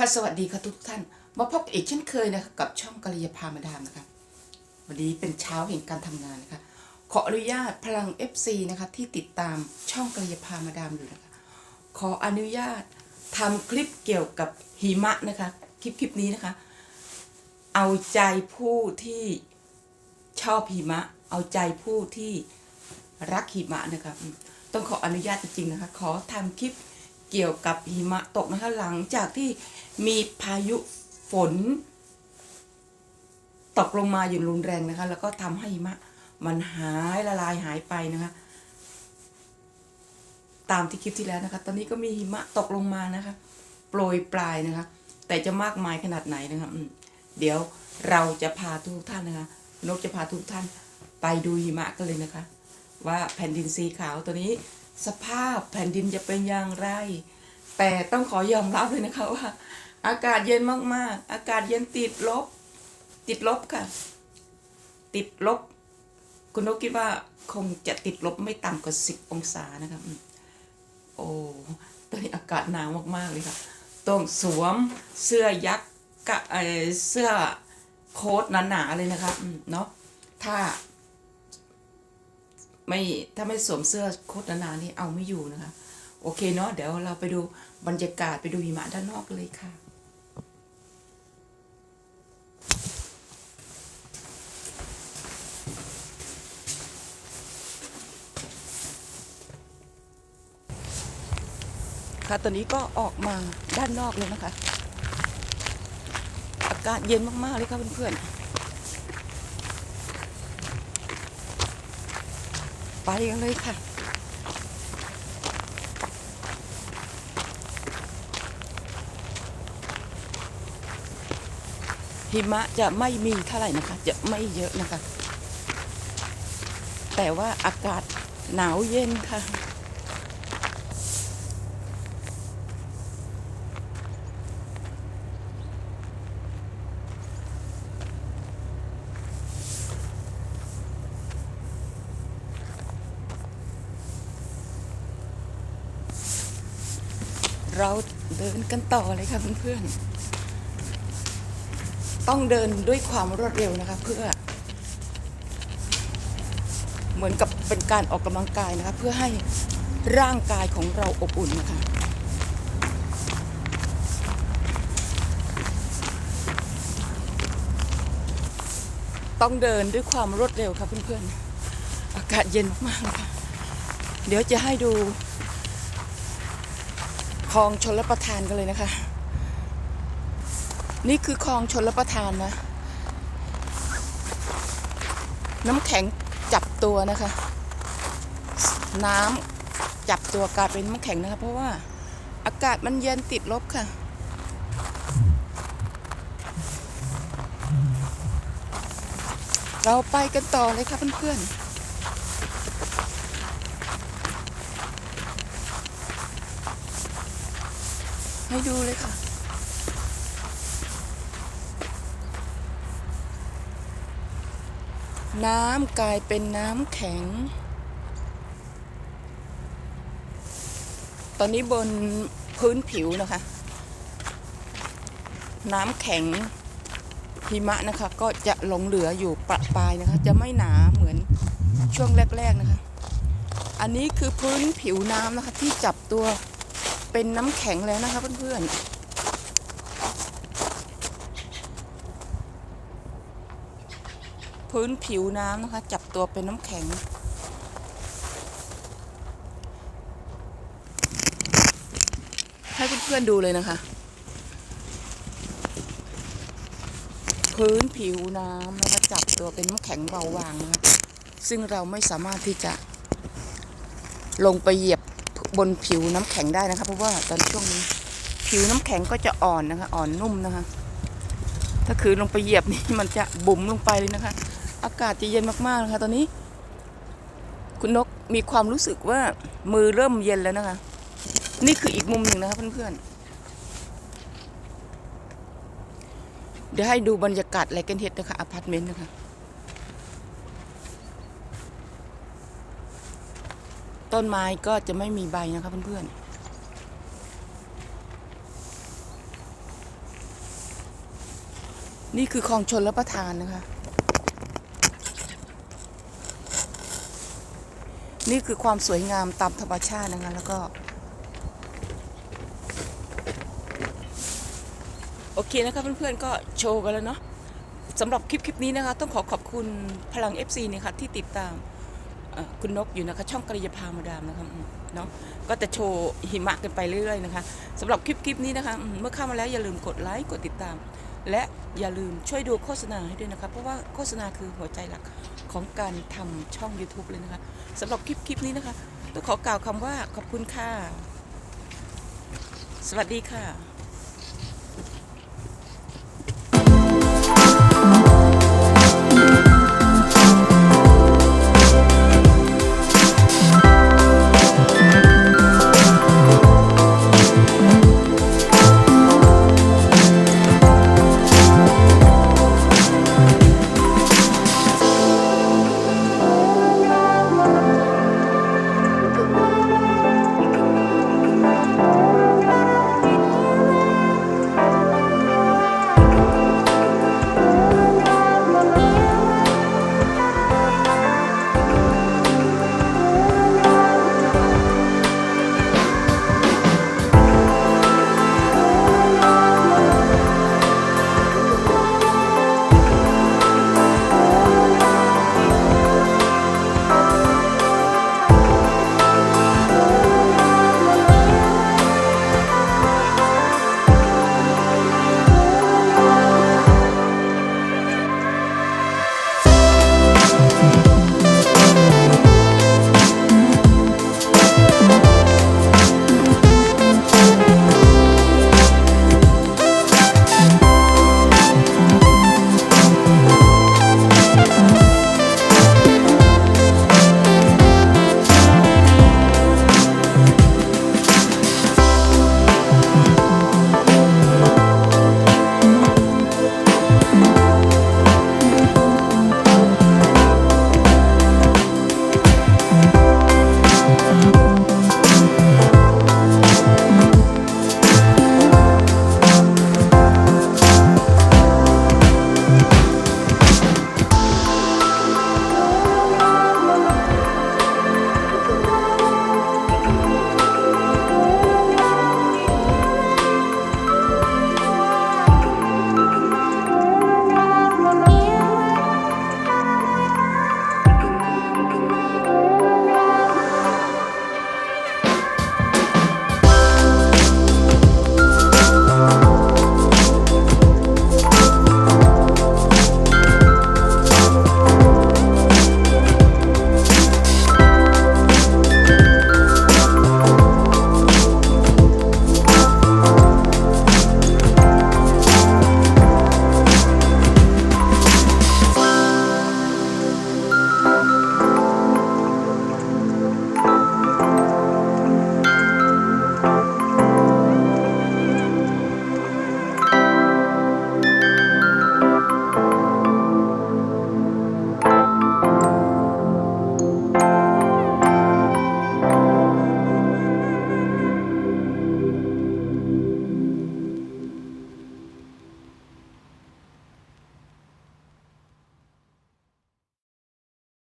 ค่ะสวัสดีค่ะทุกท่าน มาพบอีกเช่นเคยนะคะกับช่องกะลียาพามาดามนะคะวันนี้เป็นเช้าแห่งการทำงานนะคะขออนุญาตพลัง FC นะคะที่ติดตามช่องกะลียาพามาดามอยู่นะคะขออนุญาตทำคลิปเกี่ยวกับหิมะนะคะคลิปคลิปนี้นะคะ เอาใจผู้ที่ชอบหิมะ เอาใจผู้ที่รักหิมะนะคะต้องขออนุญาตจริงๆนะคะขอทำคลิป เกี่ยวกับหิมะตกนะคะหลังจากที่มีพายุฝน ตกลงมาอย่างรุนแรงนะคะ แล้วก็ทำให้หิมะมันหายละลายหายไปนะคะ ตามที่คลิปที่แล้วนะคะ ตอนนี้ก็มีหิมะตกลงมานะคะ โปรยปลายนะคะ แต่จะมากมายขนาดไหนนะคะเดี๋ยวเราจะพาทุกท่านนะคะนกจะพาทุกท่านไปดูหิมะกันเลยนะคะ ว่าแผ่นดินสีขาวตัวนี้ สภาพแผ่นดินจะเป็นอย่างไร แต่ต้องขอยอมรับเลยนะคะว่า อากาศเย็นมากๆ อากาศเย็นติดลบ ติดลบค่ะ ติดลบ คุณนกคิดว่าคงจะติดลบไม่ต่ำกว่าสิบองศานะคะอืมโอ้ตอนนี้อากาศหนาวมากๆเลยค่ะ ต้องสวมเสื้อยักษ์กะเอ่อเสื้อโค้ทหนาๆเลยนะคะอืมเนาะถ้า ไม่ถ้าไม่สวมเสื้อโค้ทหนาๆนี่เอาไม่อยู่นะคะ โอเคเนาะเดี๋ยวเราไปดูบรรยากาศไปดูหิมะด้านนอกเลยค่ะค่ะตอนนี้ก็ออกมาด้านนอกเลยนะคะ อากาศเย็นมาก ๆ เลยค่ะเพื่อนๆ ไปกันเลยค่ะ หิมะจะไม่มีเท่าไหร่นะคะ จะไม่เยอะนะคะ แต่ว่าอากาศหนาวเย็นค่ะ เราเดินกันต่อเลยค่ะเพื่อนๆ ต้องเดินด้วยความรวดเร็วนะคะ เพื่อ เหมือนกับเป็นการออกกำลังกายนะคะ เพื่อให้ร่างกายของเราอบอุ่นนะคะต้องเดินด้วยความรวดเร็วค่ะเพื่อนๆ อากาศเย็นมากๆเลยค่ะ เดี๋ยวจะให้ดู คลองชนรับประทานกันเลยนะคะ นี่คือคลองชนรับประทานนะ น้ำแข็งจับตัวนะคะ น้ำจับตัวกลายเป็นน้ำแข็งนะคะ เพราะว่าอากาศมันเย็นติดลบค่ะเราไปกันต่อเลยค่ะเพื่อนๆ ให้ดูเลยค่ะ น้ำกลายเป็นน้ำแข็ง ตอนนี้บนพื้นผิวนะคะ น้ำแข็งหิมะนะคะ ก็จะหลงเหลืออยู่ประปรายนะคะ จะไม่หนาเหมือนช่วงแรก ๆนะคะ อันนี้คือพื้นผิวน้ำนะคะที่จับตัว เป็นน้ำแข็งแล้วนะคะเพื่อนๆ พื้นผิวน้ำนะคะ จับตัวเป็นน้ำแข็ง ให้เพื่อนๆดูเลยนะคะ พื้นผิวน้ำนะคะจับตัวเป็นน้ำแข็งเบาบางนะคะซึ่งเราไม่สามารถที่จะลงไปเหยียบ บนผิวน้ำแข็งได้นะคะ เพราะว่าตอนช่วงนี้ ผิวน้ำแข็งก็จะอ่อนนะคะ อ่อนนุ่มนะคะ ถ้าคือลงไปเหยียบนี่มันจะบุ๋มลงไปเลยนะคะ อากาศจะเย็นมากๆนะคะ ตอนนี้ คุณนกมีความรู้สึกว่ามือเริ่มเย็นแล้วนะคะ นี่คืออีกมุมหนึ่งนะคะเพื่อนๆเดี๋ยวให้ดูบรรยากาศไรกันเฮดนะคะอพาร์ตเมนต์นะคะ ต้นไม้ก็จะไม่มีใบนะคะเพื่อนๆนี่คือคลองชนรับประทานนะคะ นี่คือความสวยงามตามธรรมชาตินะคะ แล้วก็ โอเคนะคะเพื่อนๆก็โชว์กันแล้วเนาะสำหรับคลิปคลิปนี้นะคะ ต้องขอขอบคุณพลัง FC เนี่ยค่ะที่ติดตาม คุณนกอยู่นะคะ ช่องกริยาพามาดามนะคะเนาะก็จะโชว์หิมะกันไปเรื่อยๆนะคะสำหรับคลิปคลิปนี้นะคะ เมื่อเข้ามาแล้วอย่าลืมกดไลค์กดติดตาม และอย่าลืมช่วยดูโฆษณาให้ด้วยนะคะ เพราะว่าโฆษณาคือหัวใจหลักของการทำช่อง YouTube เลยนะคะสำหรับคลิปคลิปนี้นะคะต้องขอกล่าวคำว่าขอบคุณค่ะ สวัสดีค่ะ